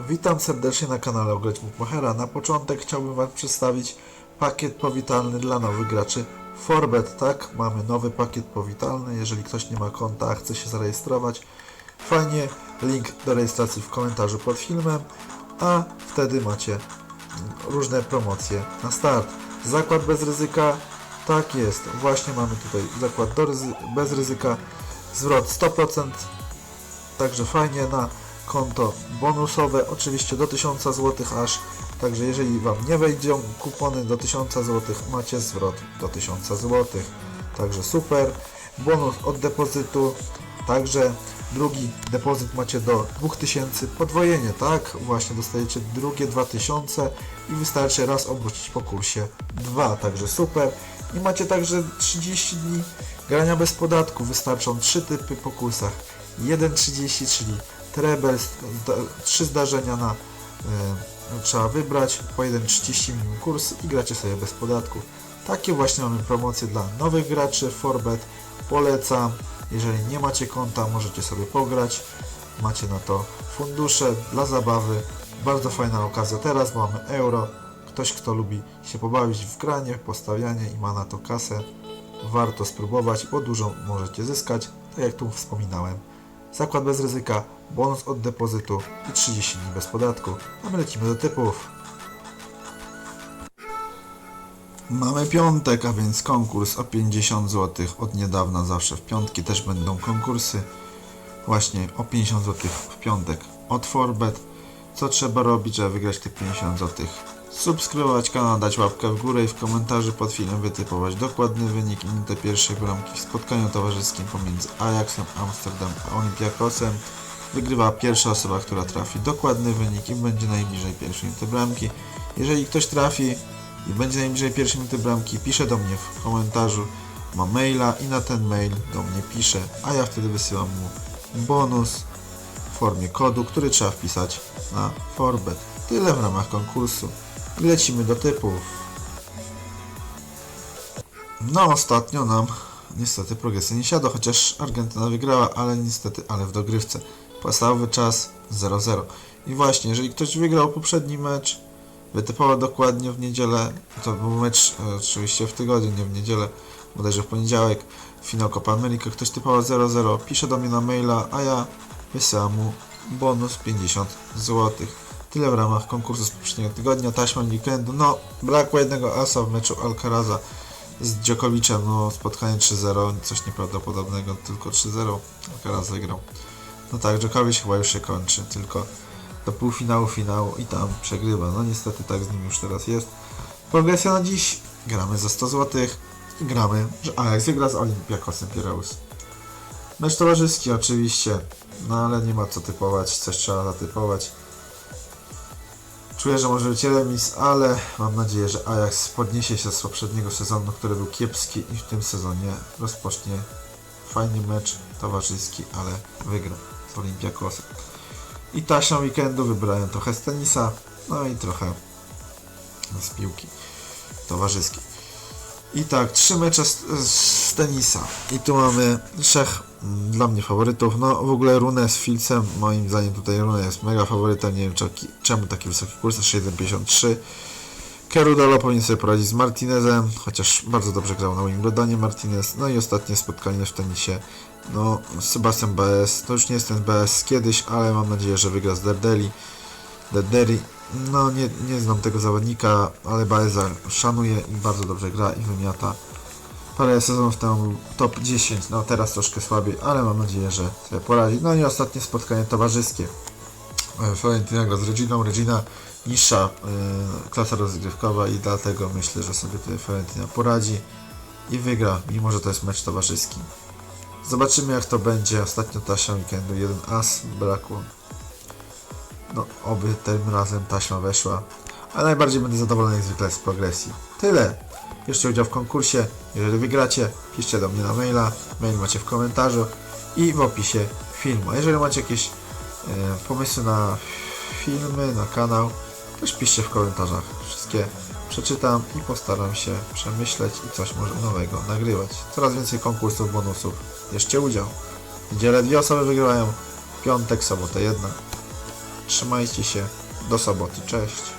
Witam serdecznie na kanale Ograć Machera. Na początek chciałbym Wam przedstawić pakiet powitalny dla nowych graczy Forbet. Tak, mamy nowy pakiet powitalny. Jeżeli ktoś nie ma konta, a chce się zarejestrować, fajnie, link do rejestracji w komentarzu pod filmem, a wtedy macie różne promocje na start. Zakład bez ryzyka, tak jest, właśnie mamy tutaj zakład ryzy- bez ryzyka, zwrot 100%, Także fajnie na konto bonusowe, oczywiście do 1000 zł aż. Także jeżeli Wam nie wejdą kupony do 1000 zł, macie zwrot do 1000 zł. Także super. Bonus od depozytu. Także drugi depozyt macie do 2000. Podwojenie, tak? Właśnie dostajecie drugie 2000 i wystarczy raz obrócić po kursie 2. Także super. I macie także 30 dni grania bez podatku. Wystarczą 3 typy po kursach. 1.30, czyli zda, 3 zdarzenia na e, trzeba wybrać, po 1.30 minimum kurs i gracie sobie bez podatku. Takie właśnie mamy promocje dla nowych graczy Forbet. Polecam. Jeżeli nie macie konta, możecie sobie pograć. Macie na to fundusze dla zabawy. Bardzo fajna okazja teraz, bo mamy euro. Ktoś, kto lubi się pobawić w granie, postawianie i ma na to kasę, warto spróbować, bo dużo możecie zyskać, tak jak tu wspominałem. Zakład bez ryzyka, bonus od depozytu i 30 dni bez podatku. A my lecimy do typów. Mamy piątek, a więc konkurs o 50 zł. Od niedawna zawsze w piątki też będą konkursy. Właśnie o 50 zł w piątek od Forbet. Co trzeba robić, żeby wygrać te 50 zł? Subskrybować kanał, dać łapkę w górę i w komentarzu pod filmem wytypować dokładny wynik i minutę pierwszej bramki w spotkaniu towarzyskim pomiędzy Ajaxem Amsterdam a Olympiakosem. Wygrywa pierwsza osoba, która trafi dokładny wynik i będzie najbliżej pierwszej minuty bramki. Jeżeli ktoś trafi i będzie najbliżej pierwszej minuty bramki, pisze do mnie w komentarzu, ma maila i na ten mail do mnie pisze, a ja wtedy wysyłam mu bonus w formie kodu, który trzeba wpisać na Forbet. Tyle w ramach konkursu. Lecimy do typów. No ostatnio nam niestety progresja nie siadła, chociaż Argentyna wygrała, ale niestety, ale w dogrywce. Podstawowy czas 0-0. I właśnie, jeżeli ktoś wygrał poprzedni mecz, wytypował dokładnie w niedzielę, to był mecz e, oczywiście w tygodniu, nie w niedzielę, bodajże w poniedziałek, finał Copa America, ktoś typował 0-0, pisze do mnie na maila, a ja wysyłam mu bonus 50 zł. Tyle w ramach konkursu z poprzedniego tygodnia, taśma weekendu, no brakło jednego asa w meczu Alcaraza z Djokoviczem, no spotkanie 3-0, coś nieprawdopodobnego, tylko 3-0 Alcaraz wygrał. No tak, Djokovic chyba już się kończy, tylko do półfinału, finału i tam przegrywa. No niestety tak z nim już teraz jest. Progresja na dziś. Gramy za 100 zł gramy, że Ajax wygra z Olympiakosem Pireus. Mecz towarzyski oczywiście, no ale nie ma co typować, coś trzeba zatypować. Czuję, że może być remis, ale mam nadzieję, że Ajax podniesie się z poprzedniego sezonu, który był kiepski i w tym sezonie rozpocznie fajny mecz towarzyski, ale wygra z Olympiakosem. I taśmą weekendu wybrałem trochę z tenisa, no i trochę z piłki towarzyskiej. I tak, trzy mecze z, z tenisa. I tu mamy trzech dla mnie faworytów. No w ogóle Rune z Filcem, moim zdaniem tutaj Rune jest mega faworytem. Nie wiem czemu, taki wysoki kurs, 6,53. Kerudalo powinien sobie poradzić z Martinezem, chociaż bardzo dobrze grał na Wimbledonie Martinez. No i ostatnie spotkanie w tenisie. No, Sebastian BS, to już nie jest ten BS kiedyś, ale mam nadzieję, że wygra z Derdeli. Derderi, no nie, nie znam tego zawodnika, ale Baeza szanuję i bardzo dobrze gra i wymiata. Parę sezonów temu był top 10, no teraz troszkę słabiej, ale mam nadzieję, że sobie poradzi. No i ostatnie spotkanie towarzyskie. E, Fiorentina gra z Reginą, Regina niższa e, klasa rozgrywkowa i dlatego myślę, że sobie tutaj Fiorentina poradzi i wygra, mimo że to jest mecz towarzyski. Zobaczymy jak to będzie. Ostatnio taśma weekendu jeden as brakło. No, oby tym razem taśma weszła. Ale najbardziej będę zadowolony jak zwykle z progresji. Tyle. Bierzcie udział w konkursie. Jeżeli wygracie, piszcie do mnie na maila. Mail macie w komentarzu i w opisie filmu. A jeżeli macie jakieś e, pomysły na filmy, na kanał, też piszcie w komentarzach. Wszystkie przeczytam i postaram się przemyśleć i coś może nowego nagrywać. Coraz więcej konkursów, bonusów. Bierzcie udział. W niedzielę dwie osoby wygrywają, piątek, sobotę jedna. Trzymajcie się. Do soboty. Cześć.